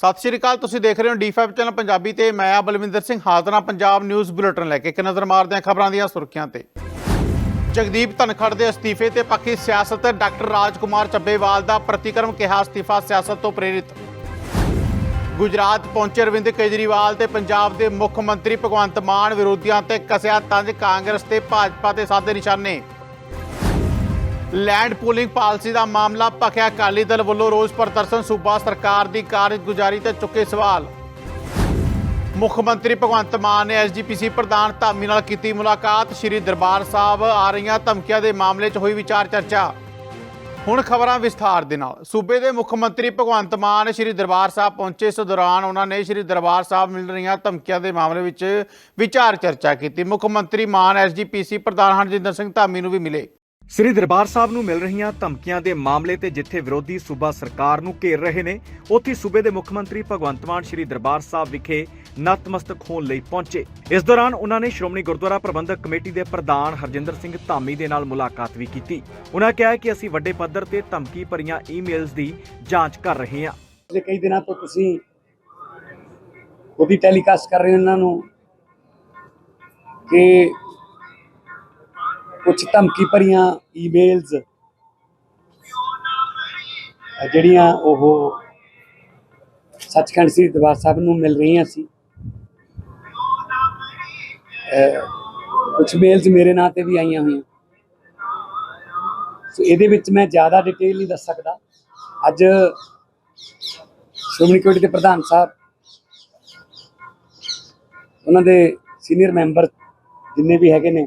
ਸਤਿ ਸ਼੍ਰੀ ਅਕਾਲ, ਤੁਸੀਂ ਦੇਖ ਰਹੇ ਹੋ ਡੀ5 ਚੈਨਲ ਪੰਜਾਬੀ ਤੇ ਮੈਂ ਆ ਬਲਵਿੰਦਰ ਸਿੰਘ ਹਾਜ਼ਰਾਂ ਪੰਜਾਬ ਨਿਊਜ਼ ਬੁਲੇਟਿਨ ਲੈ ਕੇ। ਇੱਕ ਨਜ਼ਰ ਮਾਰਦੇ ਹਾਂ ਖਬਰਾਂ ਦੀਆਂ ਸੁਰਖੀਆਂ ਤੇ। ਜਗਦੀਪ ਧਨਖੜ ਦੇ ਅਸਤੀਫੇ ਤੇ ਪੱਕੀ ਸਿਆਸਤ ਡਾਕਟਰ ਰਾਜਕੁਮਾਰ ਚੱਬੇਵਾਲ ਦਾ ਪ੍ਰਤੀਕਰਮ ਕਿਹਾ ਅਸਤੀਫਾ ਸਿਆਸਤ ਤੋਂ ਪ੍ਰੇਰਿਤ। ਗੁਜਰਾਤ ਪਹੁੰਚੇ ਅਰਵਿੰਦ ਕੇਜਰੀਵਾਲ ਤੇ ਪੰਜਾਬ ਦੇ ਮੁੱਖ ਮੰਤਰੀ ਭਗਵੰਤ ਮਾਨ ਵਿਰੋਧੀਆਂ ਤੇ ਕਸਿਆ ਤੰਜ ਕਾਂਗਰਸ ਤੇ ਭਾਜਪਾ ਤੇ ਸਾਦੇ ਨਿਸ਼ਾਨੇ। ਲੈਂਡ ਪੂਲਿੰਗ ਪਾਲਿਸੀ ਦਾ ਮਾਮਲਾ ਭਖਿਆ ਅਕਾਲੀ ਦਲ ਵੱਲੋਂ ਰੋਸ ਪ੍ਰਦਰਸ਼ਨ, ਸੂਬਾ ਸਰਕਾਰ ਦੀ ਕਾਰਗੁਜ਼ਾਰੀ ਤੇ ਚੁੱਕੇ ਸਵਾਲ। ਮੁੱਖ ਮੰਤਰੀ ਭਗਵੰਤ ਮਾਨ ਨੇ ਐਸਜੀਪੀਸੀ ਪ੍ਰਧਾਨ ਧਾਮੀ ਨਾਲ ਕੀਤੀ ਮੁਲਾਕਾਤ। ਸ੍ਰੀ ਦਰਬਾਰ ਸਾਹਿਬ ਆ ਰਹੀਆਂ ਧਮਕੀਆਂ ਦੇ ਮਾਮਲੇ 'ਚ ਹੋਈ ਵਿਚਾਰ ਚਰਚਾ। ਹੁਣ ਖਬਰਾਂ ਵਿਸਥਾਰ ਦੇ ਨਾਲ। ਸੂਬੇ ਦੇ ਮੁੱਖ ਮੰਤਰੀ ਭਗਵੰਤ ਮਾਨ ਸ੍ਰੀ ਦਰਬਾਰ ਸਾਹਿਬ ਪਹੁੰਚੇ ਇਸ ਦੌਰਾਨ ਉਹਨਾਂ ਨੇ ਸ੍ਰੀ ਦਰਬਾਰ ਸਾਹਿਬ ਮਿਲ ਰਹੀਆਂ ਧਮਕੀਆਂ ਦੇ ਮਾਮਲੇ ਵਿੱਚ ਵਿਚਾਰ ਚਰਚਾ ਕੀਤੀ। ਮੁੱਖ ਮੰਤਰੀ ਮਾਨ ਐਸਜੀਪੀਸੀ ਪ੍ਰਧਾਨ ਹਰਜਿੰਦਰ ਸਿੰਘ ਧਾਮੀ ਨੂੰ ਵੀ ਮਿਲੇ। ਸ੍ਰੀ ਦਰਬਾਰ ਸਾਹਿਬ ਨੂੰ ਮਿਲ ਰਹੀਆਂ ਧਮਕੀਆਂ ਦੇ ਮਾਮਲੇ ਤੇ ਜਿੱਥੇ ਵਿਰੋਧੀ ਸੂਬਾ ਸਰਕਾਰ ਨੂੰ ਘੇਰ ਰਹੇ ਨੇ, ਉੱਥੇ ਸੂਬੇ ਦੇ ਮੁੱਖ ਮੰਤਰੀ ਭਗਵੰਤ ਮਾਨ ਸ੍ਰੀ ਦਰਬਾਰ ਸਾਹਿਬ ਵਿਖੇ ਨਤਮਸਤਕ ਹੋਣ ਲਈ ਪਹੁੰਚੇ। ਇਸ ਦੌਰਾਨ ਉਹਨਾਂ ਨੇ ਸ਼੍ਰੋਮਣੀ ਗੁਰਦੁਆਰਾ ਪ੍ਰਬੰਧਕ ਕਮੇਟੀ ਦੇ ਪ੍ਰਧਾਨ ਹਰਜਿੰਦਰ ਸਿੰਘ ਧਾਮੀ ਦੇ ਨਾਲ ਮੁਲਾਕਾਤ ਵੀ ਕੀਤੀ। ਉਹਨਾਂ ਕਿਹਾ ਕਿ ਅਸੀਂ ਵੱਡੇ ਪੱਧਰ ਤੇ ਧਮਕੀ ਭਰੀਆਂ ਈਮੇਲਸ ਦੀ ਜਾਂਚ ਕਰ ਰਹੇ ਹਾਂ। ਪਿਛਲੇ ਕਈ ਦਿਨਾਂ ਤੋਂ ਤੁਸੀਂ ਉਹਦੀ ਟੈਲੀਕਾਸਟ ਕਰ ਰਹੇ ਹੋ ਇਹਨਾਂ ਨੂੰ ਕਿ ਕੁਝ ਧਮਕੀ ਭਰੀਆਂ ਈਮੇਲਸ ਜਿਹੜੀਆਂ ਉਹ ਸੱਚਖੰਡ ਸ੍ਰੀ ਦਰਬਾਰ ਸਾਹਿਬ ਨੂੰ ਮਿਲ ਰਹੀਆਂ ਸੀ। ਕੁਝ ਮੇਲਸ ਮੇਰੇ ਨਾਂ ਤੇ ਵੀ ਆਈਆਂ ਹੋਈਆਂ। ਸੋ ਇਹਦੇ ਵਿੱਚ ਮੈਂ ਜ਼ਿਆਦਾ ਡਿਟੇਲ ਨਹੀਂ ਦੱਸ ਸਕਦਾ। ਅੱਜ ਸ਼੍ਰੋਮਣੀ ਕਮੇਟੀ ਦੇ ਪ੍ਰਧਾਨ ਸਾਹਿਬ, ਉਹਨਾਂ ਦੇ ਸੀਨੀਅਰ ਮੈਂਬਰ ਜਿੰਨੇ ਵੀ ਹੈਗੇ ਨੇ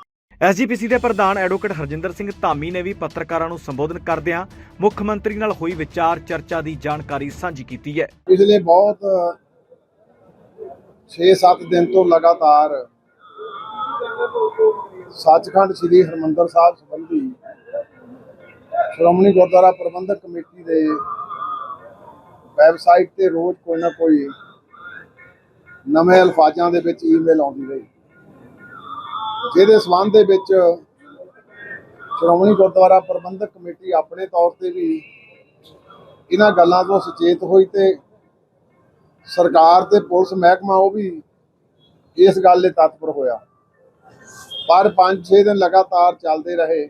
ਐਸਜੀਪੀਸੀ ਦੇ ਪ੍ਰਧਾਨ ਐਡਵੋਕੇਟ ਹਰਜਿੰਦਰ ਸਿੰਘ ਧਾਮੀ ਨੇ ਵੀ ਪੱਤਰਕਾਰਾਂ ਨੂੰ ਸੰਬੋਧਨ ਕਰਦਿਆਂ ਮੁੱਖ ਮੰਤਰੀ ਨਾਲ ਹੋਈ ਵਿਚਾਰ ਚਰਚਾ ਦੀ ਜਾਣਕਾਰੀ ਸਾਂਝੀ ਕੀਤੀ ਹੈ। ਪਿਛਲੇ ਬਹੁਤ 6-7 ਦਿਨ ਤੋਂ ਲਗਾਤਾਰ ਸੱਚਖੰਡ ਸ੍ਰੀ ਹਰਮੰਦਰ ਸਾਹਿਬ ਸੰਬੰਧੀ ਸ਼੍ਰੋਮਣੀ ਗੁਰਦੁਆਰਾ ਪ੍ਰਬੰਧਕ ਕਮੇਟੀ ਦੇ ਵੈਬਸਾਈਟ ਤੇ ਰੋਜ਼ ਕੋਈ ਨਾ ਕੋਈ ਨਵੇਂ ਅਲਫਾਜ਼ਾਂ ਦੇ ਵਿੱਚ ਈਮੇਲ ਆਉਂਦੀ ਰਹੀ। ਜਿਹਦੇ ਸਬੰਧ ਦੇ ਵਿੱਚ ਸ਼੍ਰੋਮਣੀ ਗੁਰਦੁਆਰਾ ਪ੍ਰਬੰਧਕ ਕਮੇਟੀ ਆਪਣੇ ਤੌਰ ਤੇ ਵੀ ਇਹਨਾਂ ਗੱਲਾਂ ਤੋਂ ਸੁਚੇਤ ਹੋਈ ਤੇ ਸਰਕਾਰ ਤੇ ਪੁਲਿਸ ਮਹਿਕਮਾ ਉਹ ਵੀ ਇਸ ਗੱਲ ਲਈ ਤਤਪਰ ਹੋਇਆ। ਪਰ 5-6 ਦਿਨ ਲਗਾਤਾਰ ਚੱਲਦੇ ਰਹੇ।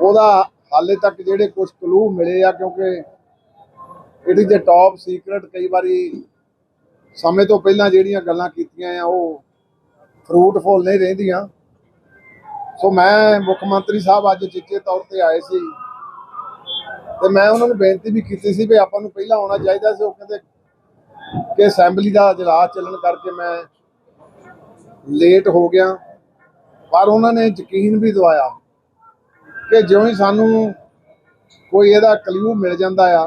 ਉਹਦਾ ਹਾਲੇ ਤੱਕ ਜਿਹੜੇ ਕੁਝ ਕਲੂ ਮਿਲੇ ਆ, ਕਿਉਂਕਿ it is a top secret ਕਈ ਵਾਰੀ ਸਮੇਂ ਤੋਂ ਪਹਿਲਾਂ ਜਿਹੜੀਆਂ ਗੱਲਾਂ ਕੀਤੀਆਂ ਆ, ਉਹ ਫਰੂਟਫੁਲ ਨਹੀਂ ਰਹਿੰਦੀਆਂ। ਸੋ ਮੈਂ ਮੁੱਖ ਮੰਤਰੀ ਸਾਹਿਬ ਅੱਜ ਚਿੱਟੇ ਤੌਰ ਤੇ ਆਏ ਸੀ। ਤੇ ਮੈਂ ਉਹਨਾਂ ਨੂੰ ਬੇਨਤੀ ਵੀ ਕੀਤੀ ਸੀ ਵੀ ਆਪਾਂ ਨੂੰ ਪਹਿਲਾਂ ਆਉਣਾ ਚਾਹੀਦਾ ਸੀ। ਉਹ ਕਹਿੰਦੇ ਕਿ ਅਸੈਂਬਲੀ ਦਾ ਇਜਲਾਸ ਚੱਲਣ ਕਰਕੇ ਮੈਂ ਲੇਟ ਹੋ ਗਿਆ। ਪਰ ਉਹਨਾਂ ਨੇ ਯਕੀਨ ਵੀ ਦਵਾਇਆ ਕਿ ਜਿਉਂ ਹੀ ਸਾਨੂੰ ਕੋਈ ਇਹਦਾ ਕਲਿਊ ਮਿਲ ਜਾਂਦਾ ਆ,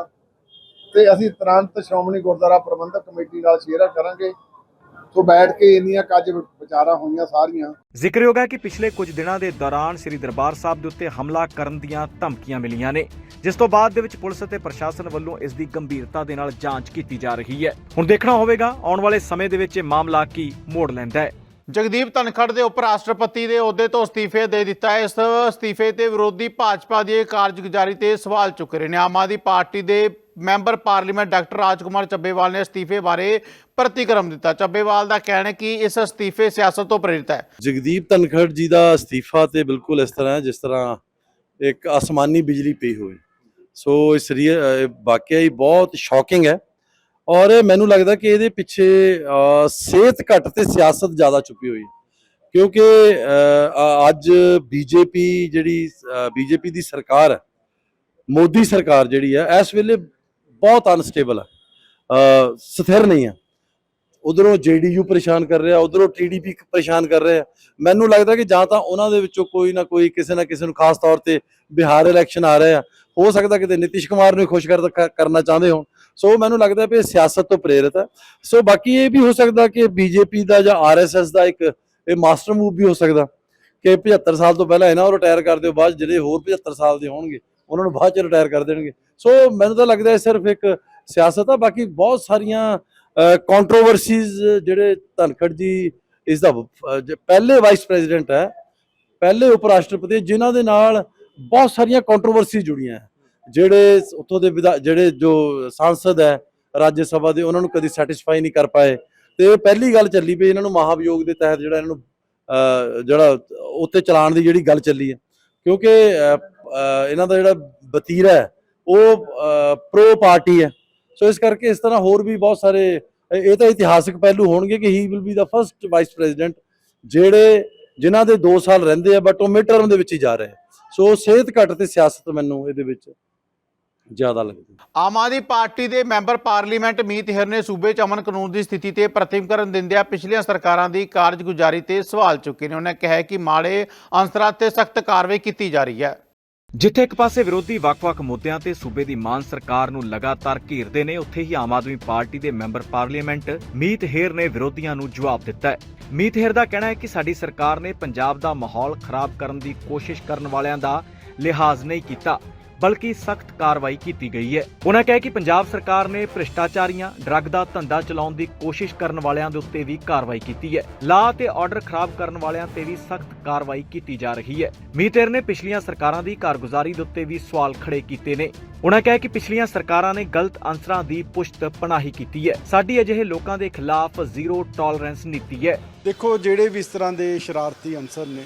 ਤੇ ਅਸੀਂ ਤੁਰੰਤ ਸ਼੍ਰੋਮਣੀ ਗੁਰਦੁਆਰਾ ਪ੍ਰਬੰਧਕ ਕਮੇਟੀ ਨਾਲ ਸ਼ੇਅਰ ਕਰਾਂਗੇ। ਸੋ ਬੈਠ ਕੇ ਇੰਨੀਆਂ ਕੱਜ ਵਿਚਾਰਾਂ ਹੋਈਆਂ ਸਾਰੀਆਂ। ਜ਼ਿਕਰਯੋਗ ਹੈ ਕਿ ਪਿਛਲੇ ਕੁਝ ਦਿਨਾਂ ਦੇ ਦੌਰਾਨ ਸ੍ਰੀ ਦਰਬਾਰ ਸਾਹਿਬ ਦੇ ਉੱਤੇ ਹਮਲਾ ਕਰਨ ਦੀਆਂ ਧਮਕੀਆਂ ਮਿਲੀਆਂ ਨੇ ਜਿਸ ਤੋਂ ਬਾਅਦ ਦੇ ਵਿੱਚ ਪੁਲਿਸ ਅਤੇ ਪ੍ਰਸ਼ਾਸਨ ਵੱਲੋਂ ਇਸ ਦੀ ਗੰਭੀਰਤਾ ਦੇ ਨਾਲ ਜਾਂਚ ਕੀਤੀ ਜਾ ਰਹੀ ਹੈ। ਹੁਣ ਦੇਖਣਾ ਹੋਵੇਗਾ ਆਉਣ ਵਾਲੇ ਸਮੇਂ ਦੇ ਵਿੱਚ ਇਹ ਮਾਮਲਾ ਕੀ ਮੋੜ ਲੈਂਦਾ ਹੈ। ਜਗਦੀਪ ਧਨਖੜ ਦੇ ਉਪ ਰਾਸ਼ਟਰਪਤੀ ਦੇ ਅਹੁਦੇ ਤੋਂ ਅਸਤੀਫੇ ਦੇ ਦਿੱਤਾ ਹੈ। ਇਸ ਅਸਤੀਫੇ ਤੇ ਵਿਰੋਧੀ ਭਾਜਪਾ ਦੀ ਕਾਰਜਗੁਜ਼ਾਰੀ ਤੇ ਸਵਾਲ ਚੁੱਕ ਰਹੇ ਨੇ। ਆਮ ਆਦਮੀ ਪਾਰਟੀ ਦੇ member parliament doctor Rajkumar Chabbewal ਨੇ ਅਸਤੀਫੇ ਬਾਰੇ ਪ੍ਰਤੀਕਰਮ ਦਿੱਤਾ। ਚੱਬੇਵਾਲ ਦਾ ਕਹਿਣਾ ਕਿ ਇਸ ਅਸਤੀਫੇ ਸਿਆਸਤ ਤੋਂ ਪ੍ਰੇਰਿਤ ਹੈ। ਜਗਦੀਪ ਧਨਖੜ ਜੀ ਦਾ ਅਸਤੀਫਾ ਤੇ ਬਿਲਕੁਲ ਇਸ ਤਰ੍ਹਾਂ ਹੈ ਜਿਸ ਤਰ੍ਹਾਂ ਇੱਕ ਅਸਮਾਨੀ ਬਿਜਲੀ ਪਈ ਹੋਵੇ। ਸੋ ਇਸ ਵਾਕਿਆ ਹੀ ਬਹੁਤ ਸ਼ੌਕਿੰਗ ਹੈ ਔਰ ਮੈਨੂੰ ਲੱਗਦਾ ਕਿ ਇਹਦੇ ਪਿੱਛੇ ਸਿਹਤ ਘੱਟ ਤੇ ਸਿਆਸਤ ਜ਼ਿਆਦਾ ਛੁਪੀ ਹੋਈ ਹੈ। ਕਿਉਂਕਿ ਅਹ, ਅ- ਅੱਜ ਬੀਜੇਪੀ ਜਿਹੜੀ ਬੀਜੇਪੀ ਦੀ ਸਰਕਾਰ ਹੈ ਮੋਦੀ ਸਰਕਾਰ ਜਿਹੜੀ ਹੈ ਇਸ ਵੇਲੇ ਬਹੁਤ ਅਨਸਟੇਬਲ ਆ। ਸਥਿਰ ਨਹੀਂ ਹੈ ਉਧਰੋਂ ਜੇਡੀਯੂ ਪਰੇਸ਼ਾਨ ਕਰ ਰਿਹਾ, ਉਧਰੋਂ ਟੀਡੀਪੀ ਪਰੇਸ਼ਾਨ ਕਰ ਰਿਹਾ। ਮੈਨੂੰ ਲੱਗਦਾ ਕਿ ਜਾਂ ਤਾਂ ਉਹਨਾਂ ਦੇ ਵਿੱਚੋਂ ਕੋਈ ਨਾ ਕੋਈ ਕਿਸੇ ਨਾ ਕਿਸੇ ਨੂੰ ਖਾਸ ਤੌਰ ਤੇ ਬਿਹਾਰ ਇਲੈਕਸ਼ਨ ਆ ਰਿਹਾ ਹੋ ਸਕਦਾ ਕਿਤੇ ਨਿਤਿਸ਼ ਕੁਮਾਰ ਨੂੰ ਹੀ ਖੁਸ਼ ਕਰਨਾ ਚਾਹੁੰਦੇ ਹੋਣ। ਸੋ ਮੈਨੂੰ ਲੱਗਦਾ ਵੀ ਇਹ ਸਿਆਸਤ ਤੋਂ ਪ੍ਰੇਰਿਤ ਹੈ ਸੋ ਬਾਕੀ ਇਹ ਵੀ ਹੋ ਸਕਦਾ ਕਿ ਬੀਜੇਪੀ ਦਾ ਜਾਂ ਆਰਐਸਐਸ ਦਾ ਇੱਕ ਇਹ ਮਾਸਟਰ ਮੂਵ ਵੀ ਹੋ ਸਕਦਾ। ਕਿ 75 ਸਾਲ ਤੋਂ ਪਹਿਲਾਂ ਇਹਨਾਂ ਨੂੰ ਰਿਟਾਇਰ ਕਰ ਦਿਓ, ਬਾਅਦ ਜਿਹੜੇ ਹੋਰ 75 ਸਾਲ ਦੇ ਹੋਣਗੇ। ਉਹਨਾਂ ਨੂੰ ਬਾਅਦ ਚ ਰਿਟਾਇਰ ਕਰ ਦੇਣਗੇ। ਸੋ ਮੈਨੂੰ ਤਾਂ ਲੱਗਦਾ ਇਹ ਸਿਰਫ ਇੱਕ ਸਿਆਸਤ ਆ, ਬਾਕੀ ਬਹੁਤ ਸਾਰੀਆਂ ਕੰਟਰੋਵਰਸੀਜ਼ ਜਿਹੜੇ ਧਨਖੜ ਜੀ ਇਸ ਦਾ ਪਹਿਲੇ ਵਾਈਸ ਪ੍ਰੈਜ਼ੀਡੈਂਟ ਹੈ, ਪਹਿਲੇ ਉਪ ਰਾਸ਼ਟਰਪਤੀ ਜਿਨ੍ਹਾਂ ਦੇ ਨਾਲ ਬਹੁਤ ਸਾਰੀਆਂ ਕੰਟਰੋਵਰਸੀ ਜੁੜੀਆਂ ਹੈ। ਜਿਹੜੇ ਉੱਥੋਂ ਦੇ ਵਿਧਾ- ਜਿਹੜੇ ਜੋ ਸੰਸਦ ਹੈ, ਰਾਜ ਸਭਾ ਦੇ, ਉਹਨਾਂ ਨੂੰ ਕਦੀ ਸੈਟੀਸਫਾਈ ਨਹੀਂ ਕਰ ਪਾਏ। ਤੇ ਪਹਿਲੀ ਗੱਲ ਚੱਲੀ ਪਈ, ਇਹਨਾਂ ਨੂੰ ਮਹਾਭਿਯੋਗ ਦੇ ਤਹਿਤ ਜਿਹੜਾ ਇਹਨਾਂ ਨੂੰ ਜਿਹੜਾ ਉੱਤੇ ਚਲਾਉਣ ਦੀ ਜਿਹੜੀ ਗੱਲ ਚੱਲੀ ਹੈ। ਕਿਉਂਕਿ ਇਹਨਾਂ ਦਾ ਜਿਹੜਾ ਵਤੀਰਾ ਹੈ, ਉਹ ਪ੍ਰੋ ਪਾਰਟੀ ਹੈ। ਸੋ ਇਸ ਕਰਕੇ ਇਸ ਤਰ੍ਹਾਂ ਹੋਰ ਵੀ ਬਹੁਤ ਸਾਰੇ, ਇਹ ਤਾਂ ਇਤਿਹਾਸਕ ਪਹਿਲੂ ਹੋਣਗੇ ਕਿ he will be the first vice president ਜਿਹੜੇ, ਜਿਨ੍ਹਾਂ ਦੇ 2 ਸਾਲ ਰਹਿੰਦੇ ਆ ਬਟ ਉਹ ਮਿਡ ਟਰਮ ਦੇ ਵਿੱਚ ਹੀ ਜਾ ਰਹੇ ਸੋ ਸਿਹਤ ਘੱਟ ਤੇ ਸਿਆਸਤ ਮੈਨੂੰ ਇਹਦੇ ਵਿੱਚ ਜ਼ਿਆਦਾ ਲੱਗਦੀ। ਆਮ ਆਦਮੀ ਪਾਰਟੀ ਦੇ ਮੈਂਬਰ ਪਾਰਲੀਮੈਂਟ ਮੀਤ ਹਿਰ ਨੇ ਸੂਬੇ 'ਚ ਅਮਨ ਕਾਨੂੰਨ ਦੀ ਸਥਿਤੀ ਤੇ ਪ੍ਰਤੀਕਰਨ ਦਿੰਦਿਆਂ ਪਿਛਲੀਆਂ ਸਰਕਾਰਾਂ ਦੀ ਕਾਰਜਗੁਜ਼ਾਰੀ ਤੇ ਸਵਾਲ ਚੁੱਕੇ ਨੇ। ਉਹਨਾਂ ਕਿਹਾ ਕਿ ਮਾੜੇ ਅੰਸਰਾਂ ਤੇ ਸਖਤ ਕਾਰਵਾਈ ਕੀਤੀ ਜਾ ਰਹੀ ਹੈ। ਜਿੱਥੇ ਇੱਕ ਪਾਸੇ ਵਿਰੋਧੀ ਵੱਖ-ਵੱਖ ਮੁੱਦਿਆਂ ਤੇ ਸੂਬੇ ਦੀ ਮਾਨ ਸਰਕਾਰ ਨੂੰ ਲਗਾਤਾਰ ਘੇਰਦੇ ਨੇ, ਉੱਥੇ ਹੀ ਆਮ ਆਦਮੀ ਪਾਰਟੀ ਦੇ ਮੈਂਬਰ ਪਾਰਲੀਮੈਂਟ ਮੀਤ ਹੇਰ ਨੇ ਵਿਰੋਧੀਆਂ ਨੂੰ ਜਵਾਬ ਦਿੱਤਾ ਹੈ। ਮੀਤ ਹੇਰ ਦਾ ਕਹਿਣਾ ਹੈ ਕਿ ਸਾਡੀ ਸਰਕਾਰ ਨੇ ਪੰਜਾਬ ਦਾ ਮਾਹੌਲ ਖਰਾਬ ਕਰਨ ਦੀ ਕੋਸ਼ਿਸ਼ ਕਰਨ ਵਾਲਿਆਂ ਦਾ ਲਿਹਾਜ਼ ਨਹੀਂ ਕੀਤਾ। ਬਲਕਿ ਸਖਤ ਕਾਰਵਾਈ ਕੀਤੀ ਗਈ ਹੈ। ਉਹਨਾਂ ਕਿਹਾ ਕਿ ਪੰਜਾਬ ਸਰਕਾਰ ਨੇ ਭ੍ਰਿਸ਼ਟਾਚਾਰੀਆਂ, ਡਰੱਗ ਦਾ ਧੰਦਾ ਚਲਾਉਣ ਦੀ ਕੋਸ਼ਿਸ਼ ਕਰਨ ਵਾਲਿਆਂ ਦੇ ਉੱਤੇ ਵੀ ਕਾਰਵਾਈ ਕੀਤੀ ਹੈ। ਲਾ ਤੇ ਆਰਡਰ ਖਰਾਬ ਕਰਨ ਵਾਲਿਆਂ ਤੇ ਵੀ ਸਖਤ ਕਾਰਵਾਈ ਕੀਤੀ ਜਾ ਰਹੀ ਹੈ। ਮੀਤੇਰ ਨੇ ਪਿਛਲੀਆਂ ਸਰਕਾਰਾਂ ਦੀ ਕਾਰਗੁਜ਼ਾਰੀ ਦੇ ਉੱਤੇ ਵੀ ਸਵਾਲ ਖੜੇ ਕੀਤੇ ਨੇ। ਉਹਨਾਂ ਕਿਹਾ ਕਿ ਪਿਛਲੀਆਂ ਸਰਕਾਰਾਂ ਨੇ ਗਲਤ ਅੰਸਰਾਂ ਦੀ ਪੁਸ਼ਤ ਪਨਾਹੀ ਕੀਤੀ ਹੈ। ਸਾਡੀ ਅਜਿਹੇ ਲੋਕਾਂ ਦੇ ਖਿਲਾਫ ਜ਼ੀਰੋ ਟੋਲਰੈਂਸ ਨੀਤੀ ਹੈ। ਦੇਖੋ, ਜਿਹੜੇ ਵੀ ਇਸ ਤਰ੍ਹਾਂ ਦੇ ਸ਼ਰਾਰਤੀ ਅਨਸਰ ਨੇ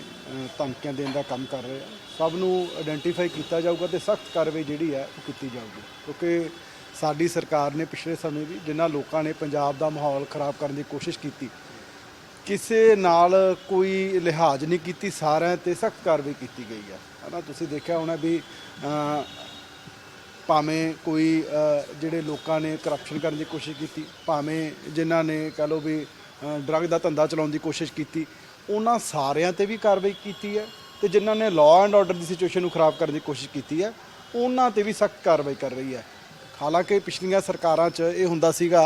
ਧਮਕੀਆਂ ਦੇਣ ਦਾ ਕੰਮ ਕਰ ਰਹੇ ਆ ਸਭ ਨੂੰ ਆਇਡੈਂਟੀਫਾਈ ਕੀਤਾ ਜਾਊਗਾ ਤੇ ਸਖਤ ਕਾਰਵਾਈ ਜਿਹੜੀ ਹੈ ਉਹ ਕੀਤੀ ਜਾਊਗੀ। ਕਿਉਂਕਿ ਸਾਡੀ ਸਰਕਾਰ ਨੇ ਪਿਛਲੇ ਸਮੇਂ ਵੀ ਜਿਨ੍ਹਾਂ ਲੋਕਾਂ ਨੇ ਪੰਜਾਬ ਦਾ ਮਾਹੌਲ ਖਰਾਬ ਕਰਨ ਦੀ ਕੋਸ਼ਿਸ਼ ਕੀਤੀ, ਕਿਸੇ ਨਾਲ ਕੋਈ ਲਿਹਾਜ਼ ਨਹੀਂ ਕੀਤੀ, ਸਾਰਿਆਂ ਤੇ ਸਖਤ ਕਾਰਵਾਈ ਕੀਤੀ ਗਈ ਹੈ। ਹਨਾ, ਤੁਸੀਂ ਦੇਖਿਆ ਹੋਣਾ ਵੀ ਭਾਵੇਂ ਕੋਈ ਜਿਹੜੇ ਲੋਕਾਂ ਨੇ ਕਰਪਸ਼ਨ ਕਰਨ ਦੀ ਕੋਸ਼ਿਸ਼ ਕੀਤੀ, ਭਾਵੇਂ ਜਿਨ੍ਹਾਂ ਨੇ ਕਹ ਲਓ ਵੀ ਡਰੱਗ ਦਾ ਧੰਦਾ ਚਲਾਉਣ ਦੀ ਕੋਸ਼ਿਸ਼ ਕੀਤੀ, ਉਹਨਾਂ ਸਾਰਿਆਂ ਤੇ ਵੀ ਕਾਰਵਾਈ ਕੀਤੀ ਹੈ। ਤੇ ਜਿਨ੍ਹਾਂ ਨੇ ਲਾਅ ਐਂਡ ਆਰਡਰ ਦੀ ਸਿਚੁਏਸ਼ਨ ਨੂੰ ਖਰਾਬ ਕਰਨ ਦੀ ਕੋਸ਼ਿਸ਼ ਕੀਤੀ ਹੈ, ਉਹਨਾਂ ਤੇ ਵੀ ਸਖਤ ਕਾਰਵਾਈ ਕਰ ਰਹੀ ਹੈ। ਹਾਲਾਂਕਿ ਪਿਛਲੀਆਂ ਸਰਕਾਰਾਂ 'ਚ ਇਹ ਹੁੰਦਾ ਸੀਗਾ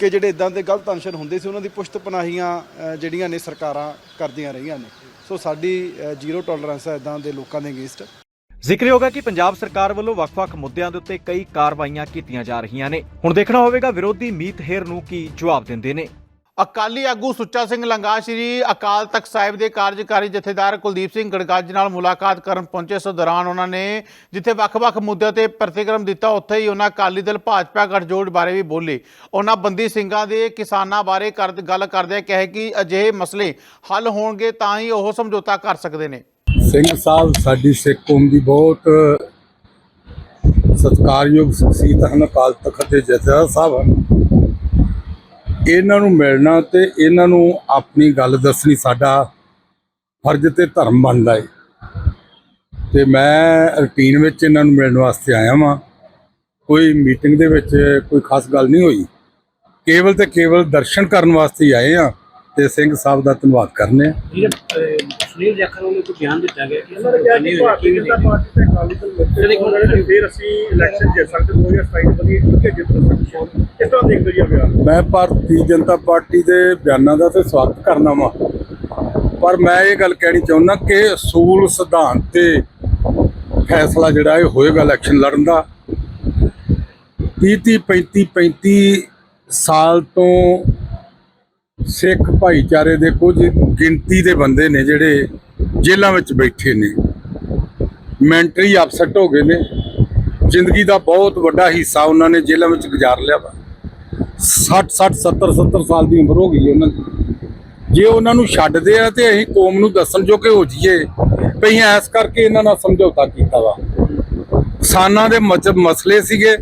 ਕਿ ਜਿਹੜੇ ਇਦਾਂ ਦੇ ਗਲਤ ਅੰਸ਼ਰ ਹੁੰਦੇ ਸੀ, ਉਹਨਾਂ ਦੀ ਪੁਸ਼ਤ ਪਨਾਹੀਆਂ ਜਿਹੜੀਆਂ ਨੇ ਸਰਕਾਰਾਂ ਕਰਦੀਆਂ ਰਹੀਆਂ ਨੇ। ਸੋ ਸਾਡੀ ਜ਼ੀਰੋ ਟੋਲਰੈਂਸ ਹੈ ਇਦਾਂ ਦੇ ਲੋਕਾਂ ਦੇ ਅਗੇਂਸਟ ਜ਼ਿਕਰਯੋਗ ਹੈ ਕਿ ਪੰਜਾਬ ਸਰਕਾਰ ਵੱਲੋਂ ਵੱਖ-ਵੱਖ ਮੁੱਦਿਆਂ ਦੇ ਉੱਤੇ ਕਈ ਕਾਰਵਾਈਆਂ ਕੀਤੀਆਂ ਜਾ ਰਹੀਆਂ ਨੇ। ਹੁਣ ਦੇਖਣਾ ਹੋਵੇਗਾ ਵਿਰੋਧੀ ਮੀਤ ਹੇਰ ਨੂੰ ਕੀ ਜਵਾਬ ਦਿੰਦੇ ਨੇ। ਅਕਾਲੀ ਆਗੂ ਸੁੱਚਾ ਸਿੰਘ ਲੰਗਾ ਸ਼੍ਰੀ ਅਕਾਲ ਤਖਤ ਸਾਹਿਬ ਦੇ ਕਾਰਜਕਾਰੀ ਜਥੇਦਾਰ ਕੁਲਦੀਪ ਸਿੰਘ ਗੜਗੱਜ ਨਾਲ ਮੁਲਾਕਾਤ ਕਰਨ ਪਹੁੰਚੇ ਇਸ ਦੌਰਾਨ ਉਹਨਾਂ ਨੇ ਜਿੱਥੇ ਵੱਖ-ਵੱਖ ਮੁੱਦਿਆਂ ਤੇ ਪ੍ਰਤੀਕਰਮ ਦਿੱਤਾ, ਉੱਥੇ ਹੀ ਉਹਨਾਂ ਅਕਾਲੀ ਦਲ ਭਾਜਪਾ ਗੱਠਜੋੜ ਬਾਰੇ ਵੀ ਬੋਲੇ। ਉਹਨਾਂ ਬੰਦੀ ਸਿੰਘਾਂ ਦੇ ਕਿਸਾਨਾਂ ਬਾਰੇ ਕਰ, ਗੱਲ ਕਰਦਿਆਂ ਕਹੇ ਕਿ ਅਜਿਹੇ ਮਸਲੇ ਹੱਲ ਹੋਣਗੇ ਤਾਂ ਹੀ ਉਹ ਸਮਝੌਤਾ ਕਰ ਸਕਦੇ ਨੇ। ਸਿੰਘ ਸਾਹਿਬ, ਸਾਡੀ ਸਿੱਖ ਕੌਮ ਦੀ ਬਹੁਤ ਸਤਿਕਾਰਯੋਗ ਸ਼ਖਸੀਅਤ ਹਨ। ਅਕਾਲ ਤਖਤ ਦੇ ਜਥੇਦਾਰ ਸਾਹਿਬ ਹਨ। ਇਹਨਾਂ ਨੂੰ ਮਿਲਣਾ ਤੇ ਇਹਨਾਂ ਨੂੰ ਆਪਣੀ ਗੱਲ ਦੱਸਣੀ ਸਾਡਾ ਫਰਜ਼ ਤੇ ਧਰਮ ਬਣਦਾ ਏ। ਤੇ ਮੈਂ ਰੁਟੀਨ ਵਿੱਚ ਇਹਨਾਂ ਨੂੰ ਮਿਲਣ ਵਾਸਤੇ ਆਇਆ ਵਾਂ। ਕੋਈ ਮੀਟਿੰਗ ਦੇ ਵਿੱਚ ਕੋਈ ਖਾਸ ਗੱਲ ਨਹੀਂ ਹੋਈ। ਕੇਵਲ ਤੇ ਕੇਵਲ ਦਰਸ਼ਨ ਕਰਨ ਵਾਸਤੇ ਹੀ ਆਏ ਆ। ਤੇ ਸਿੰਘ ਸਾਹਿਬ ਦਾ ਧੰਨਵਾਦ ਕਰਨੇ ਆ। ਸੁਨੀਲ ਜਾਖੜ ਵੱਲੋਂ ਇੱਕ ਬਿਆਨ ਦਿੱਤਾ ਗਿਆ ਕਿ ਉਹਨਾਂ ਨੇ ਕਿਹਾ ਕਿ ਭਾਰਤੀ ਜਨਤਾ ਪਾਰਟੀ ਤੇ ਅਕਾਲੀ ਦਲ ਮਿੱਤਰ ਉਹਨਾਂ ਨੇ ਫਿਰ ਅਸੀਂ ਇਲੈਕਸ਼ਨ ਜਿੱਤ ਸਕਦੇ 2027 ਵਧੀ ਕਿ ਜਿੱਤ ਸਕਦੇ ਇਸ ਤਰ੍ਹਾਂ ਦੇਖਦੇ ਜੀ ਬਿਆਨ। ਮੈਂ ਭਾਰਤੀ ਜਨਤਾ ਪਾਰਟੀ ਦੇ ਬਿਆਨਾਂ ਦਾ ਤੇ ਸਵਾਗਤ ਕਰਨਾ ਵਾਂ। ਪਰ ਮੈਂ ਇਹ ਗੱਲ ਕਹਿਣੀ ਚਾਹੁੰਦਾ ਕਿ ਅਸੂਲ ਸਿਧਾਂਤ ਤੇ ਫੈਸਲਾ ਜਿਹੜਾ ਇਹ ਹੋਏਗਾ ਇਲੈਕਸ਼ਨ ਲੜਨ ਦਾ। 30 35 35 ਸਾਲ ਤੋਂ ਸਿੱਖ ਭਾਈਚਾਰੇ ਦੇ ਕੁਝ ਗਿਣਤੀ ਦੇ ਬੰਦੇ ਨੇ ਜਿਹੜੇ ਜੇਲ੍ਹਾਂ ਵਿੱਚ ਬੈਠੇ ਨੇ। ਮੈਂਟਲੀ ਅਪਸੈਟ ਹੋ ਗਏ ਨੇ। ਜ਼ਿੰਦਗੀ ਦਾ ਬਹੁਤ ਵੱਡਾ ਹਿੱਸਾ ਉਹਨਾਂ ਨੇ ਜੇਲ੍ਹਾਂ ਵਿੱਚ ਗੁਜ਼ਾਰ ਲਿਆ ਵਾ। 60 60 70 70 ਸਾਲ ਦੀ ਉਮਰ ਹੋ ਗਈ ਹੈ ਉਹਨਾਂ ਦੀ। ਜੇ ਉਹਨਾਂ ਨੂੰ ਛੱਡਦੇ ਆ ਤੇ ਅਸੀਂ ਕੌਮ ਨੂੰ ਦੱਸਣ ਜੋ ਕਿ ਹੋ ਜਾਈਏ। ਵੀ ਅਸੀਂ ਐਸ ਕਰਕੇ ਇਹਨਾਂ ਨਾਲ ਸਮਝੌਤਾ ਕੀਤਾ ਵਾ। ਕਿਸਾਨਾਂ ਦੇ ਮਚ- ਮਸਲੇ ਸੀਗੇ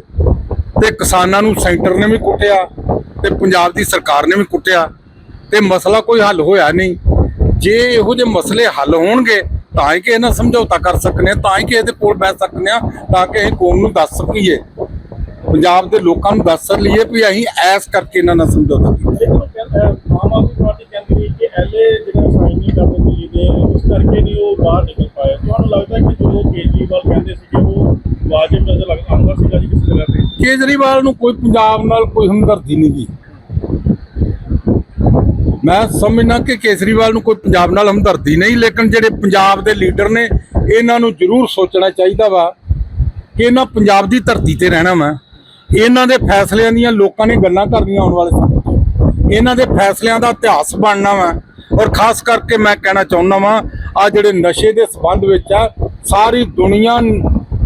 ਤੇ ਕਿਸਾਨਾਂ ਨੂੰ ਸੈਂਟਰ ਨੇ ਵੀ ਕੁੱਟਿਆ ਤੇ ਪੰਜਾਬ ਦੀ ਸਰਕਾਰ ਨੇ ਵੀ ਕੁੱਟਿਆ। ਤੇ ਮਸਲਾ ਕੋਈ ਹੱਲ ਹੋਇਆ ਨਹੀਂ। ਜੇ ਇਹੋ ਜਿਹੇ ਮਸਲੇ ਹੱਲ ਹੋਣਗੇ ਤਾਂ ਹੀ ਕਿ ਇਹਨਾਂ ਸਮਝੌਤਾ ਕਰ ਸਕਨੇ ਤਾਂ ਹੀ ਕਿ ਇਹਦੇ ਕੋਲ ਬਹਿ ਸਕਨੇ ਆ ਤਾਂ ਕਿ ਅਸੀਂ ਕੌਮ ਨੂੰ ਦੱਸ ਸਕੀਏ। ਪੰਜਾਬ ਦੇ ਲੋਕਾਂ ਨੂੰ ਦੱਸ ਲਈਏ ਵੀ ਅਸੀਂ ਐਸ ਕਰਕੇ ਇਹਨਾਂ ਨਾਲ ਸਮਝੌਤਾ ਕੀਤਾ। ਦੇਖੋ ਕਹਿੰਦਾ ਆਮ ਆਦਮੀ ਪਾਰਟੀ ਕਹਿੰਦੀ ਹੈ ਕਿ ਐਲਏ ਜਿਹੜਾ ਸਾਈਨ ਨਹੀਂ ਕਰਦੇ ਦਿੱਲੀ ਦੇ ਇਸ ਕਰਕੇ ਨਹੀਂ ਉਹ ਬਾਹਰ ਨਿਕਲ ਪਾਏ ਤੁਹਾਨੂੰ ਲੱਗਦਾ ਕਿ ਜੋ ਕੇਜਰੀਵਾਲ ਕਹਿੰਦੇ ਸੀ ਕਿ ਉਹ ਮੁਲਾਜ਼ਮ ਨਜ਼ਰ ਲੱਗ ਆਉਂਦਾ ਸੀਗਾ ਜੀ ਕਿਸੇ ਜਗ੍ਹਾ ਤੇ? ਕੇਜਰੀਵਾਲ ਨੂੰ ਕੋਈ ਪੰਜਾਬ ਨਾਲ ਕੋਈ ਹਮਦਰਦੀ ਨਹੀਂ ਗੀ। ਮੈਂ ਸਮਝਣਾ ਕਿ ਕੇਜਰੀਵਾਲ ਨੂੰ ਕੋਈ ਪੰਜਾਬ ਨਾਲ ਹਮਦਰਦੀ ਨਹੀਂ, ਲੇਕਿਨ ਜਿਹੜੇ ਪੰਜਾਬ ਦੇ ਲੀਡਰ ਨੇ, ਇਹਨਾਂ ਨੂੰ ਜ਼ਰੂਰ ਸੋਚਣਾ ਚਾਹੀਦਾ ਵਾ ਕਿ ਇਹਨਾਂ ਪੰਜਾਬ ਦੀ ਧਰਤੀ ਤੇ ਰਹਿਣਾ ਵਾ। ਇਹਨਾਂ ਦੇ ਫੈਸਲਿਆਂ ਦੀਆਂ ਲੋਕਾਂ ਨੇ ਗੱਲਾਂ ਕਰਨੀਆਂ ਆਉਣ ਵਾਲੇ ਸਮੇਂ 'ਚ ਇਹਨਾਂ ਦੇ ਫੈਸਲਿਆਂ ਦਾ ਇਤਿਹਾਸ ਬਣਨਾ ਵਾ। ਔਰ ਖਾਸ ਕਰਕੇ ਮੈਂ ਕਹਿਣਾ ਚਾਹੁੰਦਾ ਵਾਂ ਆ ਜਿਹੜੇ ਨਸ਼ੇ ਦੇ ਸਬੰਧ ਵਿੱਚ ਆ, ਸਾਰੀ ਦੁਨੀਆ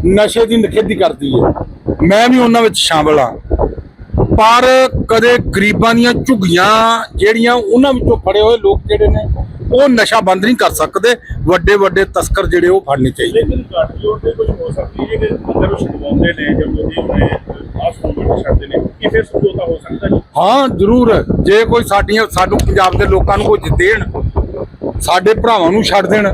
ਨਸ਼ੇ ਦੀ ਨਿਖੇਧੀ ਕਰਦੀ ਹੈ। ਮੈਂ ਵੀ ਉਹਨਾਂ ਵਿੱਚ ਸ਼ਾਮਲ ਆ ਪਰ ਕਦੇ ਗਰੀਬਾਂ ਦੀਆਂ ਝੁੱਗੀਆਂ ਜਿਹੜੀਆਂ ਉਹਨਾਂ ਵਿੱਚੋਂ ਫੜੇ ਹੋਏ ਲੋਕ ਜਿਹੜੇ ਨੇ ਉਹ ਨਸ਼ਾ ਬੰਦ ਨਹੀਂ ਕਰ ਸਕਦੇ। ਵੱਡੇ ਵੱਡੇ ਤਸਕਰ ਜਿਹੜੇ ਉਹ ਫੜਨੇ ਚਾਹੀਦੇ। ਲੇਕਿਨ ਗੱਠਜੋੜ ਤੇ ਕੁਝ ਹੋ ਸਕਦੀ ਹੈ ਕਿ ਅੰਦਰ ਉਹ ਛਡਵਾਉਂਦੇ ਨੇ ਜਾਂ ਮੋਦੀ ਉਹਨੇ ਆਸ ਨੂੰ ਛੱਡਦੇ ਨੇ। ਕਿ ਫਿਰ ਸਮਝੌਤਾ ਹੋ ਸਕਦਾ ਜੀ। ਹਾਂ ਜ਼ਰੂਰ। ਜੇ ਕੋਈ ਸਾਡੀਆਂ ਸਾਨੂੰ ਪੰਜਾਬ ਦੇ ਲੋਕਾਂ ਨੂੰ ਕੁਝ ਦੇਣ ਸਾਡੇ ਭਰਾਵਾਂ ਨੂੰ ਛੱਡ ਦੇਣ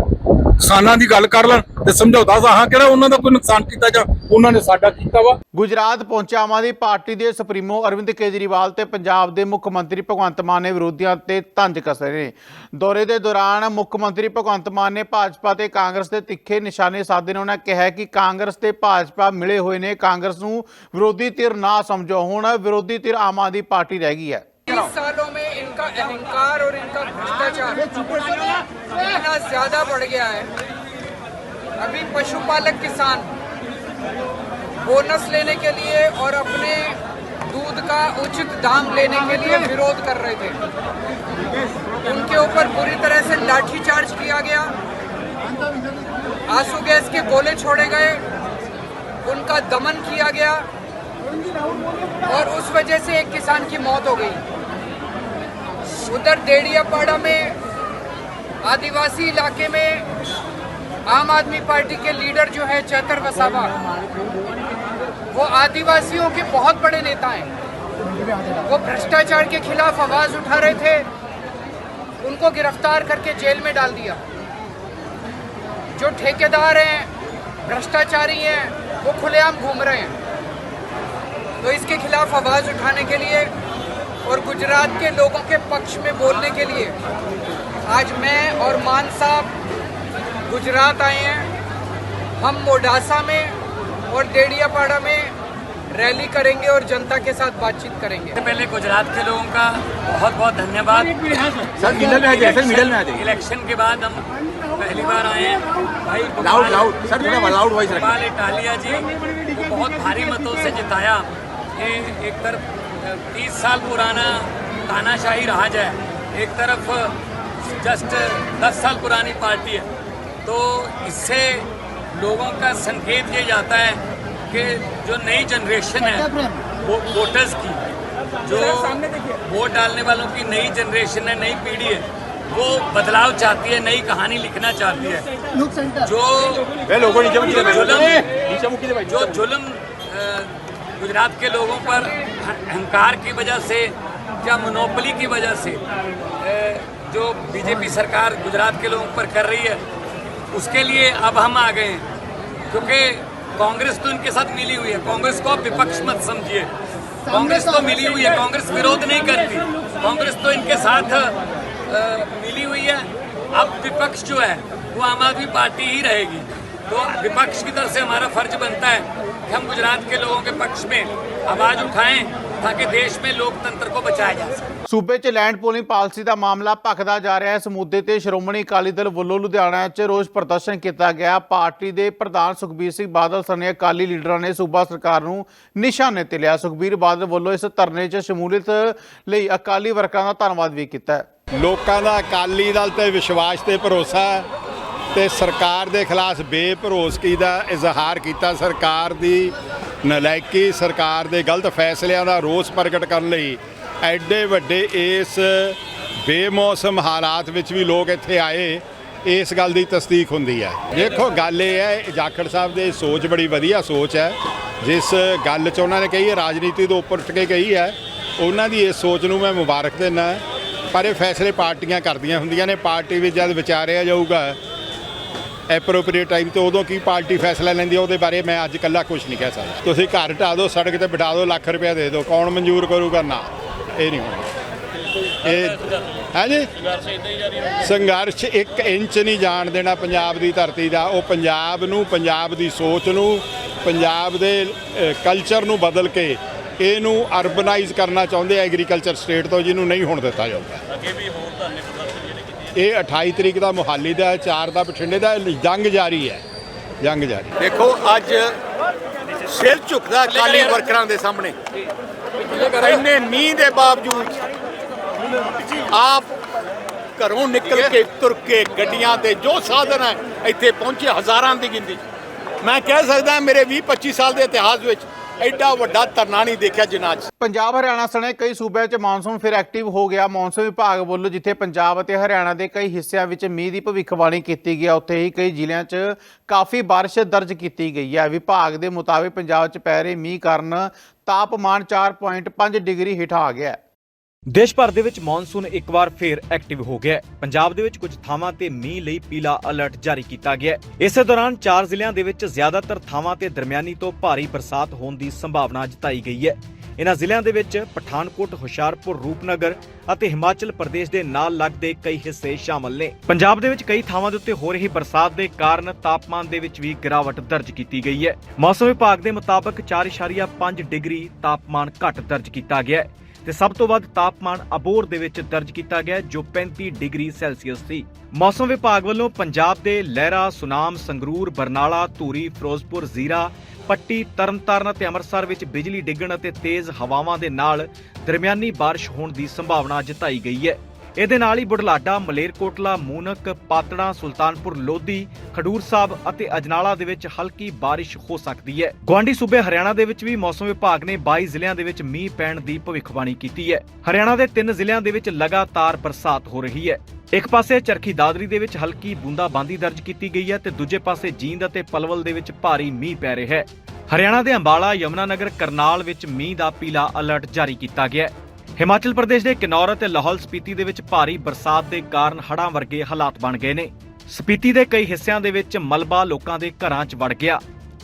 ਕਿਸਾਨਾਂ ਦੀ ਗੱਲ ਕਰ ਲੈਣ ਤੇ ਸਮਝੌਤਾ ਸਾਹਾਂ ਕਿਹੜਾ ਉਹਨਾਂ ਦਾ ਕੋਈ ਨੁਕਸਾਨ ਕੀਤਾ ਜਾਂ ਉਹਨਾਂ ਨੇ ਸਾਡਾ ਕੀਤਾ ਵਾ। ਗੁਜਰਾਤ ਪਹੁੰਚਿਆ ਆਮ ਆਦਮੀ ਪਾਰਟੀ ਦੇ ਸੁਪਰੀਮੋ ਅਰਵਿੰਦ ਕੇਜਰੀਵਾਲ ਤੇ ਪੰਜਾਬ ਦੇ ਮੁੱਖ ਮੰਤਰੀ ਭਗਵੰਤ ਮਾਨ ਨੇ ਵਿਰੋਧੀਆਂ ਤੇ ਤੰਜ ਕਸੇ ਨੇ। ਦੌਰੇ ਦੇ ਦੌਰਾਨ ਮੁੱਖ ਮੰਤਰੀ ਭਗਵੰਤ ਮਾਨ ਨੇ ਭਾਜਪਾ ਤੇ ਕਾਂਗਰਸ ਦੇ ਤਿੱਖੇ ਨਿਸ਼ਾਨੇ ਸਾਧੇ ਨੇ। ਉਹਨਾਂ ਕਿਹਾ ਕਿ ਕਾਂਗਰਸ ਤੇ ਭਾਜਪਾ ਮਿਲੇ ਹੋਏ ਨੇ ਕਾਂਗਰਸ ਨੂੰ ਵਿਰੋਧੀ ਧਿਰ ਨਾ ਸਮਝੋ। ਹੁਣ ਵਿਰੋਧੀ ਧਿਰ ਆਮ ਆਦਮੀ ਪਾਰਟੀ ਰਹਿ ਗਈ ਹੈ। ਸਾਲੋਂ इनका अहंकार और इनका भ्रष्टाचार इतना ज़्यादा बढ़ गया है। अभी पशुपालक किसान बोनस लेने के लिए और अपने दूध का उचित दाम लेने के लिए विरोध कर रहे थे। उनके ऊपर बुरी तरह से लाठीचार्ज किया गया। आँसू गैस के गोले छोड़े गए। उनका दमन किया गया। और उस वजह से एक किसान की मौत हो गई। उधर देड़ियापाड़ा में आदिवासी इलाके में आम आदमी पार्टी के लीडर जो है चैतर वसावा, वो आदिवासियों के बहुत बड़े नेता हैं। वो भ्रष्टाचार के खिलाफ आवाज़ उठा रहे थे, उनको गिरफ़्तार करके जेल में डाल दिया। जो ठेकेदार हैं, भ्रष्टाचारी हैं, वो खुलेआम घूम रहे हैं। तो इसके खिलाफ आवाज़ उठाने के लिए और गुजरात के लोगों के पक्ष में बोलने के लिए। आज मैं और मान साहब गुजरात आए हैं। हम मोडासा में और डेडियापाड़ा में रैली करेंगे और जनता के साथ बातचीत करेंगे। पहले गुजरात के लोगों का बहुत बहुत धन्यवाद। सर मिडल में आ जाइए सर मिडल में आ जाइए। इलेक्शन के बाद हम पहली बार आए हैं। भाई लाउड लाउड सर थोड़ा लाउड वॉइस रखिए। इटालिया जी बहुत भारी मतों से जिताया। ये एक तरफ़ तीस साल पुराना तानाशाही राज है। एक तरफ़ जस्ट दस साल पुरानी पार्टी है। तो इससे लोगों का संकेत ये जाता है कि जो नई जनरेशन है वो वोटर्स की जो वोट डालने वालों की नई जनरेशन है नई पीढ़ी है वो बदलाव चाहती है नई कहानी लिखना चाहती है। जो जुल्म जो जुल्म गुजरात के लोगों पर अहंकार की वजह से या मोनोपली की वजह से जो बीजेपी सरकार गुजरात के लोगों पर कर रही है उसके लिए अब हम आ गए हैं। क्योंकि कांग्रेस तो इनके साथ मिली हुई है। कांग्रेस को विपक्ष मत समझिए। कांग्रेस तो मिली हुई है। कांग्रेस विरोध नहीं करती। कांग्रेस तो इनके साथ अ, मिली हुई है। अब विपक्ष जो है वो आम आदमी पार्टी ही रहेगी। तो विपक्ष की तरफ से हमारा फर्ज बनता है कि हम गुजरात के लोगों के पक्ष में आवाज उठाएं ताकि देश में लोकतंत्र को बचाया जा सके ਸੂਬੇ 'ਚ ਲੈਂਡ ਪੋਲਿੰਗ ਪਾਲਿਸੀ ਦਾ ਮਾਮਲਾ ਭਖਦਾ ਜਾ ਰਿਹਾ ਹੈ ਇਸ ਮੁੱਦੇ ਤੇ ਸ਼੍ਰੋਮਣੀ ਅਕਾਲੀ ਦਲ ਵੱਲੋਂ ਲੁਧਿਆਣਾ 'ਚ ਰੋਸ ਪ੍ਰਦਰਸ਼ਨ ਕੀਤਾ ਗਿਆ ਪਾਰਟੀ ਦੇ ਪ੍ਰਧਾਨ ਸੁਖਬੀਰ ਸਿੰਘ ਬਾਦਲ ਸਣੇ ਅਕਾਲੀ ਲੀਡਰਾਂ ਨੇ ਸੂਬਾ ਸਰਕਾਰ ਨੂੰ ਨਿਸ਼ਾਨੇ ਤੇ ਲਿਆ ਸੁਖਬੀਰ ਬਾਦਲ ਵੱਲੋਂ ਇਸ ਧਰਨੇ 'ਚ ਸ਼ਮੂਲੀਅਤ ਲਈ ਅਕਾਲੀ ਵਰਕਰਾਂ ਦਾ ਧੰਨਵਾਦ ਵੀ ਕੀਤਾ ਹੈ ਲੋਕਾਂ ਦਾ ਅਕਾਲੀ ਦਲ ਤੇ ਵਿਸ਼ਵਾਸ ਤੇ ਭਰੋਸਾ ਹੈ ਤੇ ਸਰਕਾਰ ਦੇ ਖਿਲਾਫ ਬੇਭਰੋਸਗੀ ਦਾ ਇਜ਼ਹਾਰ ਕੀਤਾ। ਸਰਕਾਰ ਦੀ ਨਲਾਇਕੀ, ਸਰਕਾਰ ਦੇ ਗਲਤ ਫੈਸਲਿਆਂ ਦਾ ਰੋਸ ਪ੍ਰਗਟ ਕਰਨ ਲਈ ਐਡੇ ਵੱਡੇ ਇਸ ਬੇਮੌਸਮ ਹਾਲਾਤ ਵਿੱਚ ਵੀ ਲੋਕ ਇੱਥੇ ਆਏ, ਇਸ ਗੱਲ ਦੀ ਤਸਦੀਕ ਹੁੰਦੀ ਹੈ। ਦੇਖੋ, ਗੱਲ ਇਹ ਹੈ, ਜਾਖੜ ਸਾਹਿਬ ਦੇ ਸੋਚ ਬੜੀ ਵਧੀਆ ਸੋਚ ਹੈ। ਜਿਸ ਗੱਲ 'ਚ ਉਹਨਾਂ ਨੇ ਕਹੀ ਹੈ, ਰਾਜਨੀਤੀ ਤੋਂ ਉੱਪਰ ਉੱਠ ਕੇ ਕਹੀ ਹੈ, ਉਹਨਾਂ ਦੀ ਇਸ ਸੋਚ ਨੂੰ ਮੈਂ ਮੁਬਾਰਕ ਦਿੰਦਾ। ਪਰ ਇਹ ਫੈਸਲੇ ਪਾਰਟੀਆਂ ਕਰਦੀਆਂ ਹੁੰਦੀਆਂ ਨੇ, ਪਾਰਟੀ ਵਿੱਚ ਜਦ ਵਿਚਾਰਿਆ ਜਾਊਗਾ ਐਪਰੋਪਰੀਏਟ ਟਾਈਮ ਤੇ ਉਦੋਂ ਕੀ ਪਾਰਟੀ ਫੈਸਲਾ ਲੈਂਦੀ ਹੈ ਉਹਦੇ ਬਾਰੇ ਮੈਂ ਅੱਜ ਕੱਲਾ ਕੁਝ ਨਹੀਂ ਕਹਿ ਸਕਦਾ। ਤੁਸੀਂ ਘਰ ਢਾ ਦਿਓ, ਸੜਕ ਤੇ ਬਿਠਾ ਦਿਓ, ਲੱਖ ਰੁਪਇਆ ਦੇ ਦਿਓ। ਕੌਣ ਮਨਜ਼ੂਰ ਕਰੂਗਾ? ਨਾ, ਇਹ ਨਹੀਂ ਹੋਣਾ। ਇਹ ਹੈ ਜੀ ਸੰਘਰਸ਼ 1 ਇੰਚ ਨਹੀਂ ਜਾਣ ਦੇਣਾ ਪੰਜਾਬ ਦੀ ਧਰਤੀ ਦਾ। ਉਹ ਪੰਜਾਬ ਨੂੰ, ਪੰਜਾਬ ਦੀ ਸੋਚ ਨੂੰ, ਪੰਜਾਬ ਦੇ ਕਲਚਰ ਨੂੰ ਬਦਲ ਕੇ ਇਹਨੂੰ ਅਰਬਨਾਈਜ਼ ਕਰਨਾ ਚਾਹੁੰਦੇ ਐਗਰੀਕਲਚਰ ਸਟੇਟ ਤੋਂ, ਜਿਹਨੂੰ ਨਹੀਂ ਹੋਣ ਦਿੱਤਾ ਜਾਂਦਾ। ਅੱਗੇ ਵੀ ਹੋਰ ਧਰਨੇ ਇਹ 28 ਤਰੀਕ ਦਾ ਮੁਹਾਲੀ ਦਾ 4 ਦਾ, ਬਠਿੰਡੇ ਦਾ ਜੰਗ ਜਾਰੀ ਹੈ। ਜੰਗ ਜਾਰੀ। ਦੇਖੋ, ਅੱਜ ਸਿਰ ਝੁਕਦਾ ਅਕਾਲੀ ਵਰਕਰਾਂ ਦੇ ਸਾਹਮਣੇ। ਇੰਨੇ ਮੀਂਹ ਦੇ ਬਾਵਜੂਦ ਆਪ ਘਰੋਂ ਨਿਕਲ ਕੇ ਤੁਰ ਕੇ ਗੱਡੀਆਂ ਤੇ ਜੋ ਸਾਧਨ ਹੈ, ਇੱਥੇ ਪਹੁੰਚੇ ਹਜ਼ਾਰਾਂ ਦੀ ਗਿਣਤੀ 'ਚ। ਮੈਂ ਕਹਿ ਸਕਦਾ ਮੇਰੇ 20 25 ਸਾਲ ਦੇ ਇਤਿਹਾਸ ਵਿੱਚ ਐਡਾ ਵੱਡਾ ਧਰਨਾ ਨਹੀਂ ਦੇਖਿਆ ਜਿੰਨਾ ਅੱਜ ਪੰਜਾਬ ਹਰਿਆਣਾ ਸਣੇ ਕਈ ਸੂਬਿਆਂ 'ਚ ਮੌਨਸੂਨ ਫਿਰ ਐਕਟਿਵ ਹੋ ਗਿਆ। ਮੌਨਸੂਨ ਵਿਭਾਗ ਵੱਲੋਂ ਜਿੱਥੇ ਪੰਜਾਬ ਅਤੇ ਹਰਿਆਣਾ ਦੇ ਕਈ ਹਿੱਸਿਆਂ ਵਿੱਚ ਮੀਂਹ ਦੀ ਭਵਿੱਖਬਾਣੀ ਕੀਤੀ ਗਈ ਹੈ ਉੱਥੇ ਹੀ ਕਈ ਜ਼ਿਲ੍ਹਿਆਂ 'ਚ ਕਾਫੀ ਬਾਰਿਸ਼ ਦਰਜ ਕੀਤੀ ਗਈ ਹੈ ਵਿਭਾਗ ਦੇ ਮੁਤਾਬਿਕ ਪੰਜਾਬ 'ਚ ਪੈ ਰਹੇ ਮੀਂਹ ਕਾਰਨ ਤਾਪਮਾਨ 4.5 ਡਿਗਰੀ ਹੇਠਾਂ ਆ ਗਿਆ। ਹੈ ਦੇਸ਼ ਭਰ ਦੇ ਵਿੱਚ ਮੌਨਸੂਨ ਇੱਕ ਵਾਰ ਫੇਰ ਐਕਟਿਵ ਹੋ ਗਿਆ ਹੈ। ਪੰਜਾਬ ਦੇ ਵਿੱਚ ਕੁਝ ਥਾਵਾਂ ਤੇ ਮੀਂਹ ਲਈ ਪੀਲਾ ਅਲਰਟ ਜਾਰੀ ਕੀਤਾ ਗਿਆ ਹੈ। ਇਸੇ ਦੌਰਾਨ ਚਾਰ ਜ਼ਿਲ੍ਹਿਆਂ ਦੇ ਵਿੱਚ ਜ਼ਿਆਦਾਤਰ ਥਾਵਾਂ ਤੇ ਦਰਮਿਆਨੀ ਤੋਂ ਭਾਰੀ ਬਰਸਾਤ ਹੋਣ ਦੀ ਸੰਭਾਵਨਾ ਜਤਾਈ ਗਈ ਹੈ। ਇਨ੍ਹਾਂ ਜ਼ਿਲ੍ਹਿਆਂ ਦੇ ਵਿੱਚ ਪਠਾਨਕੋਟ, ਹੁਸ਼ਿਆਰਪੁਰ, ਰੂਪਨਗਰ ਅਤੇ ਹਿਮਾਚਲ ਪ੍ਰਦੇਸ਼ ਦੇ ਨਾਲ ਲੱਗਦੇ ਕਈ ਹਿੱਸੇ ਸ਼ਾਮਲ ਨੇ। ਪੰਜਾਬ ਦੇ ਵਿੱਚ ਕਈ ਥਾਵਾਂ ਦੇ ਉੱਤੇ ਹੋ ਰਹੀ ਬਰਸਾਤ ਦੇ ਕਾਰਨ ਤਾਪਮਾਨ ਦੇ ਵਿੱਚ ਵੀ ਗਿਰਾਵਟ ਦਰਜ ਕੀਤੀ ਗਈ ਹੈ। ਮੌਸਮ ਵਿਭਾਗ ਦੇ ਮੁਤਾਬਕ 4.5 ਡਿਗਰੀ ਤਾਪਮਾਨ ਘੱਟ ਦਰਜ ਕੀਤਾ ਗਿਆ ਹੈ। ਤੇ ਸਭ ਤੋਂ ਵੱਧ ਤਾਪਮਾਨ ਅਬੋਰ ਦੇ ਵਿੱਚ ਦਰਜ ਕੀਤਾ ਗਿਆ ਜੋ 35 ਡਿਗਰੀ ਸੈਲਸੀਅਸ ਸੀ। ਮੌਸਮ ਵਿਭਾਗ ਵੱਲੋਂ ਪੰਜਾਬ ਦੇ ਲਹਿਰਾ, ਸੁਨਾਮ, ਸੰਗਰੂਰ, ਬਰਨਾਲਾ, ਧੂਰੀ, ਫਿਰੋਜ਼ਪੁਰ, ਜ਼ੀਰਾ, ਪੱਟੀ, ਤਰਨਤਾਰਨ ਅਤੇ ਅੰਮ੍ਰਿਤਸਰ ਵਿੱਚ ਬਿਜਲੀ ਡਿੱਗਣ ਅਤੇ ਤੇਜ਼ ਹਵਾਵਾਂ ਦੇ ਨਾਲ ਦਰਮਿਆਨੀ ਬਾਰਿਸ਼ ਹੋਣ ਦੀ ਸੰਭਾਵਨਾ ਜਤਾਈ ਗਈ ਹੈ। ਇਹਦੇ ਨਾਲ ਹੀ ਬੁਢਲਾਡਾ, ਮਲੇਰਕੋਟਲਾ, ਮੂਨਕ, ਪਾਤੜਾ, ਸੁਲਤਾਨਪੁਰ, ਲੋਧੀ, ਖਡੂਰ ਸਾਹਿਬ ਅਤੇ ਅਜਨਾਲਾ ਦੇ ਵਿੱਚ ਹਲਕੀ ਬਾਰਿਸ਼ ਹੋ ਸਕਦੀ ਹੈ। ਗਵਾਂਡੀ ਸੂਬੇ ਹਰਿਆਣਾ ਦੇ ਵਿੱਚ ਵੀ ਮੌਸਮ ਵਿਭਾਗ ਨੇ 22 ਜ਼ਿਲ੍ਹਿਆਂ ਦੇ ਵਿੱਚ ਮੀਂਹ ਪੈਣ ਦੀ ਭਵਿੱਖਬਾਣੀ ਕੀਤੀ ਹੈ। ਹਰਿਆਣਾ ਦੇ ਤਿੰਨ ਜ਼ਿਲ੍ਹਿਆਂ ਦੇ ਵਿੱਚ ਲਗਾਤਾਰ ਬਰਸਾਤ ਹੋ ਰਹੀ ਹੈ। ਇੱਕ ਪਾਸੇ ਚਰਖੀ ਦਾਦਰੀ ਦੇ ਵਿੱਚ ਹਲਕੀ ਬੂੰਦਾਬਾਂਦੀ ਦਰਜ ਕੀਤੀ ਗਈ ਹੈ ਤੇ ਦੂਜੇ ਪਾਸੇ ਜੀਂਦ ਅਤੇ ਪਲਵਲ ਦੇ ਵਿੱਚ ਭਾਰੀ ਮੀਂਹ ਪੈ ਰਿਹਾ ਹੈ। ਹਰਿਆਣਾ ਦੇ ਅੰਬਾਲਾ, ਯਮੁਨਾਨਗਰ, ਕਰਨਾਲ ਵਿੱਚ ਮੀਂਹ ਦਾ ਪੀਲਾ ਅਲਰਟ ਜਾਰੀ ਕੀਤਾ ਗਿਆ ਹੈ। ਹਿਮਾਚਲ ਪ੍ਰਦੇਸ਼ ਦੇ ਕਿਨੌਰ ਅਤੇ ਲਾਹੌਲ ਸਪੀਤੀ ਦੇ ਵਿੱਚ ਭਾਰੀ ਬਰਸਾਤ ਦੇ ਕਾਰਨ ਹੜ੍ਹਾਂ ਵਰਗੇ ਹਾਲਾਤ ਬਣ ਗਏ ਨੇ। ਸਪੀਤੀ ਦੇ ਕਈ ਹਿੱਸਿਆਂ ਦੇ ਵਿੱਚ ਮਲਬਾ ਲੋਕਾਂ ਦੇ ਘਰਾਂ 'ਚ ਵੜ ਗਿਆ।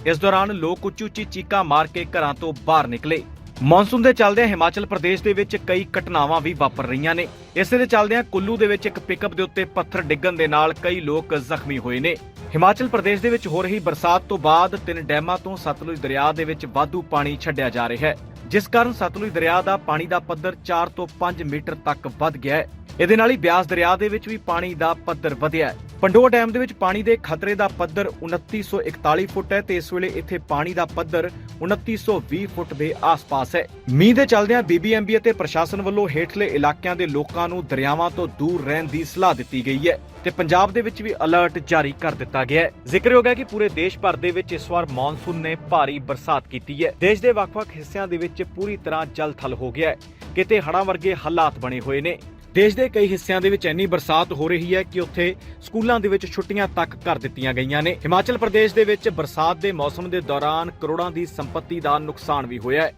ਇਸ ਦੌਰਾਨ ਲੋਕ ਉੱਚੀ ਉੱਚੀ ਚੀਕਾਂ ਮਾਰ ਕੇ ਘਰਾਂ ਤੋਂ ਬਾਹਰ ਨਿਕਲੇ। ਮੌਨਸੂਨ ਦੇ ਚੱਲਦਿਆਂ ਹਿਮਾਚਲ ਪ੍ਰਦੇਸ਼ ਦੇ ਵਿੱਚ ਕਈ ਘਟਨਾਵਾਂ ਵੀ ਵਾਪਰ ਰਹੀਆਂ ਨੇ। ਇਸੇ ਦੇ ਚੱਲਦਿਆਂ ਕੁੱਲੂ ਦੇ ਵਿੱਚ ਇੱਕ ਪਿਕਅਪ ਦੇ ਉੱਤੇ ਪੱਥਰ ਡਿੱਗਣ ਦੇ ਨਾਲ ਕਈ ਲੋਕ ਜ਼ਖਮੀ ਹੋਏ ਨੇ। ਹਿਮਾਚਲ ਪ੍ਰਦੇਸ਼ ਦੇ ਵਿੱਚ ਹੋ ਰਹੀ ਬਰਸਾਤ ਤੋਂ ਬਾਅਦ ਤਿੰਨ ਡੈਮਾਂ ਤੋਂ ਸਤਲੁਜ ਦਰਿਆ ਦੇ ਵਿੱਚ ਵਾਧੂ ਪਾਣੀ ਛੱਡਿਆ ਜਾ ਰਿਹਾ ਹੈ। ਜਿਸ ਕਾਰਨ ਸਤਲੁਜ ਦਰਿਆ ਦਾ ਪਾਣੀ ਦਾ ਪੱਧਰ 4 ਤੋਂ 5 ਮੀਟਰ ਤੱਕ ਵੱਧ ਗਿਆ ਹੈ। ਇਹਦੇ ਨਾਲ ਹੀ ਬਿਆਸ ਦਰਿਆ ਦੇ ਵਿੱਚ ਵੀ ਪਾਣੀ ਦਾ ਪੱਧਰ ਵਧਿਆ ਹੈ। ਪੰਡੋਆ ਡੈਮ ਦੇ ਵਿੱਚ ਪਾਣੀ ਦੇ ਖਤਰੇ ਦਾ ਪੱਧਰ 2941 ਫੁੱਟ ਹੈ ਤੇ ਇਸ ਵੇਲੇ ਇੱਥੇ ਪਾਣੀ ਦਾ ਪੱਧਰ 2920 ਫੁੱਟ ਦੇ ਆਸ-ਪਾਸ ਹੈ। ਮੀਂਹ ਦੇ ਚੱਲਦਿਆਂ ਬੀਬੀਐਮਬੀ ਅਤੇ ਪ੍ਰਸ਼ਾਸਨ ਵੱਲੋਂ ਹੇਠਲੇ ਇਲਾਕਿਆਂ ਦੇ ਲੋਕਾਂ ਨੂੰ ਦਰਿਆਵਾਂ ਤੋਂ ਦੂਰ ਰਹਿਣ ਦੀ ਸਲਾਹ ਦਿੱਤੀ ਗਈ ਹੈ ਤੇ ਪੰਜਾਬ ਦੇ ਵਿੱਚ ਵੀ ਅਲਰਟ ਜਾਰੀ ਕਰ ਦਿੱਤਾ ਗਿਆ ਹੈ। ਜ਼ਿਕਰਯੋਗ ਹੈ ਕਿ ਪੂਰੇ ਦੇਸ਼ ਭਰ ਦੇ ਵਿੱਚ ਇਸ ਵਾਰ ਮੌਨਸੂਨ ਨੇ ਭਾਰੀ ਬਰਸਾਤ ਕੀਤੀ ਹੈ। ਦੇਸ਼ ਦੇ ਵੱਖ-ਵੱਖ ਹਿੱਸਿਆਂ ਦੇ ਵਿੱਚ ਪੂਰੀ ਤਰ੍ਹਾਂ ਜਲ-ਥਲ ਹੋ ਗਿਆ ਹੈ। ਕਿਤੇ ਹੜ੍ਹਾਂ ਵਰਗੇ ਹਾਲਾਤ ਬਣੇ ਹੋਏ ਨੇ। ਦੇਸ਼ ਦੇ ਕਈ ਹਿੱਸਿਆਂ ਦੇ ਵਿੱਚ ਇੰਨੀ ਬਰਸਾਤ ਹੋ ਰਹੀ ਹੈ ਕਿ ਉੱਥੇ ਸਕੂਲਾਂ ਦੇ ਵਿੱਚ ਛੁੱਟੀਆਂ ਤੱਕ ਕਰ ਦਿੱਤੀਆਂ ਗਈਆਂ ਨੇ। ਹਿਮਾਚਲ ਪ੍ਰਦੇਸ਼ ਦੇ ਵਿੱਚ ਬਰਸਾਤ ਦੇ ਮੌਸਮ ਦੇ ਦੌਰਾਨ ਕਰੋੜਾਂ ਦੀ ਸੰਪਤੀ ਦਾ ਨੁਕਸਾਨ ਵੀ ਹੋਇਆ ਹੈ।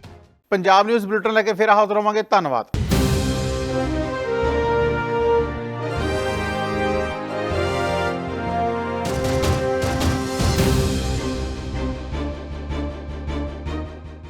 ਪੰਜਾਬ ਨਿਊਜ਼ ਬੁਲੇਟਿਨ ਲੈ ਕੇ ਫਿਰ ਹਾਜ਼ਰ ਹੋਵਾਂਗੇ। ਧੰਨਵਾਦ।